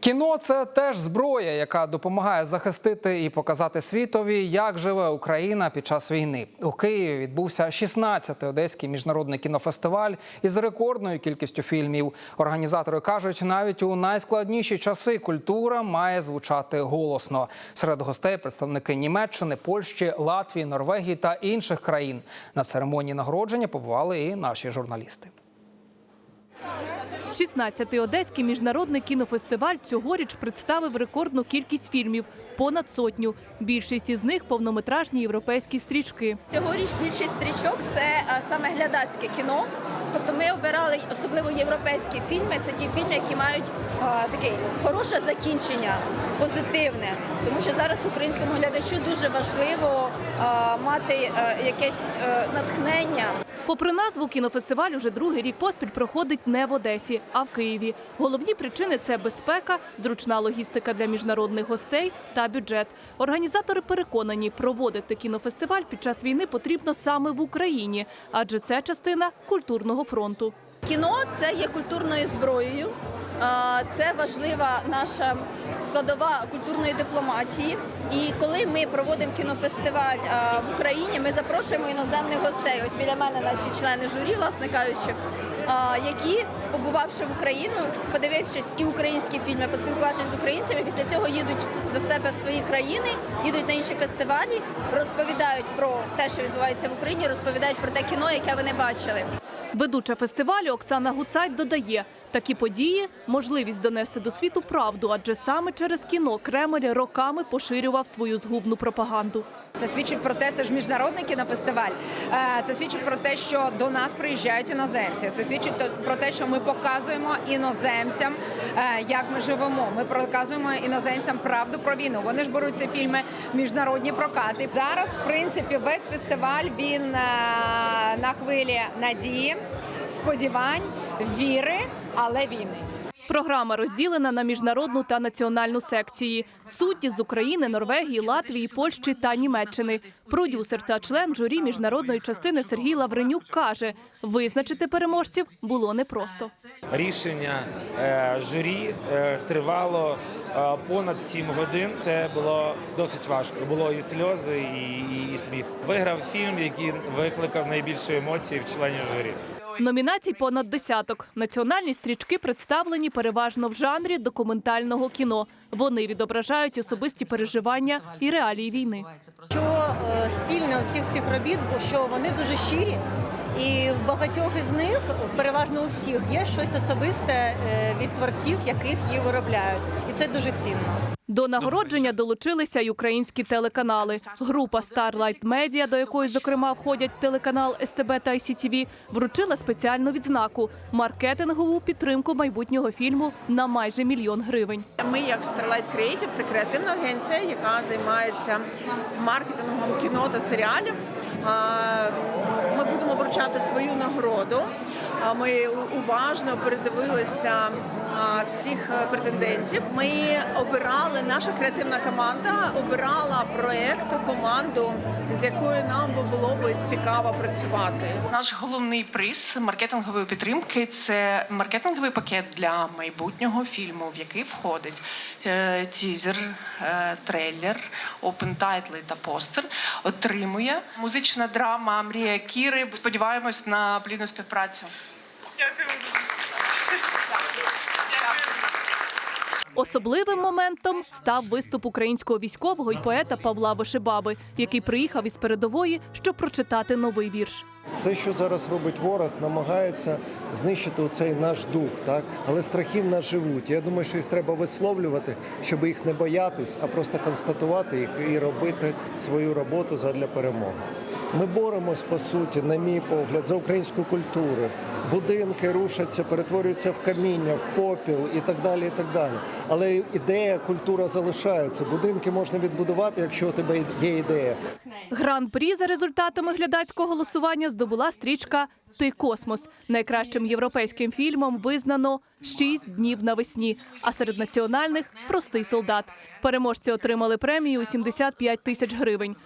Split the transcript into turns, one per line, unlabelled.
Кіно це теж зброя, яка допомагає захистити і показати світові, як живе Україна під час війни. У Києві відбувся 16-й одеський міжнародний кінофестиваль із рекордною кількістю фільмів. Організатори кажуть, навіть у найскладніші часи культура має звучати голосно. Серед гостей представники Німеччини, Польщі, Латвії, Норвегії та інших країн. На церемонії нагородження побували і наші журналісти.
16-й одеський міжнародний кінофестиваль цьогоріч представив рекордну кількість фільмів понад сотню. Більшість із них повнометражні європейські стрічки.
Цьогоріч більшість стрічок це е, саме глядацьке кіно. Тобто ми обирали особливо європейські фільми. Це ті фільми, які мають е, таке хороше закінчення, позитивне. Тому що зараз українському глядачу дуже важливо е, мати е, якесь е, натхнення.
Попри назву, кінофестиваль уже другий рік поспіль проходить не в Одесі, а в Києві. Головні причини це безпека, зручна логістика для міжнародних гостей та бюджет. Організатори переконані, проводити кінофестиваль під час війни потрібно саме в Україні, адже це частина культурного фронту.
Кіно це є культурною зброєю. Це важлива наша складова культурної дипломатії. І коли ми проводимо кінофестиваль е, в Україні, ми запрошуємо іноземних гостей. Ось біля мене наші члени журі, власне кажучи, е, які, побувавши в Україну, подивившись і українські фільми, поспілкувавшись з українцями, після цього їдуть до себе в свої країни, їдуть на інші фестивалі, розповідають про те, що відбувається в Україні, розповідають про те кіно, яке вони бачили.
Ведуча фестивалю Оксана Гуцайт додає, такі події – можливість донести до світу правду, адже саме через кіно Кремль роками поширював свою згубну пропаганду.
Це свідчить про те, це ж міжнародний кінофестиваль. Е, Це свідчить про те, що до нас приїжджають іноземці. Це свідчить про те, що ми показуємо іноземцям, е, як ми живемо. Ми показуємо іноземцям правду про війну. Вони ж беруть ці фільми міжнародні прокати. Зараз, в принципі, весь фестиваль він е, на хвилі надії, сподівань, віри, але війни.
Програма розділена на міжнародну та національну секції. Судді з України, Норвегії, Латвії, Польщі та Німеччини. Продюсер та член журі міжнародної частини Сергій Лавренюк каже, визначити переможців було непросто.
Рішення е, журі е, тривало е, понад 7 годин. Це було досить важко. Було і сльози, і, і, і сміх. Виграв фільм, який викликав найбільше емоцій в членів журі.
Номінацій понад десяток. Національні стрічки представлені переважно в жанрі документального кіно. Вони відображають особисті переживання і реалії війни.
Що е, спільно всіх цих робіт, що вони дуже щирі, і в багатьох із них, переважно у всіх, є щось особисте е, від творців, яких її виробляють, і це дуже цінно.
До нагородження долучилися й українські телеканали. Група Starlight Media, до якої, зокрема, входять телеканал СТБ та ICTV, вручила спеціальну відзнаку маркетингову підтримку майбутнього фільму на майже мільйон гривень.
Ми, як Starlight Creative, це креативна агенція, яка займається маркетингом кіно та серіалів. Ми будемо вручати свою нагороду. Ми уважно передивилися всіх е, претендентів. Ми обирали, наша креативна команда обирала проект, команду, з якою нам би було би цікаво працювати.
Наш головний приз маркетингової підтримки це маркетинговий пакет для майбутнього фільму, в який входить е, тізер, е, трейлер, опентайтли та постер. Отримує музична драма Мрія Кіри. Сподіваємось на плідну співпрацю.
Особливим моментом став виступ українського військового і поета Павла Вишибаби, який приїхав із передової, щоб прочитати новий вірш.
Все, що зараз робить ворог, намагається знищити цей наш дух, так але страхів нас живуть. Я думаю, що їх треба висловлювати, щоб їх не боятись, а просто констатувати їх і робити свою роботу задля перемоги. Ми боремось по суті, на мій погляд, за українську культуру. Будинки рушаться, перетворюються в каміння, в попіл і так далі. І так далі. Але ідея, культура залишається. Будинки можна відбудувати, якщо у тебе є ідея.
Гран-прі за результатами глядацького голосування здобула стрічка Ти космос. Найкращим європейським фільмом визнано «Шість днів навесні. А серед національних простий солдат. Переможці отримали премію у 75 тисяч гривень.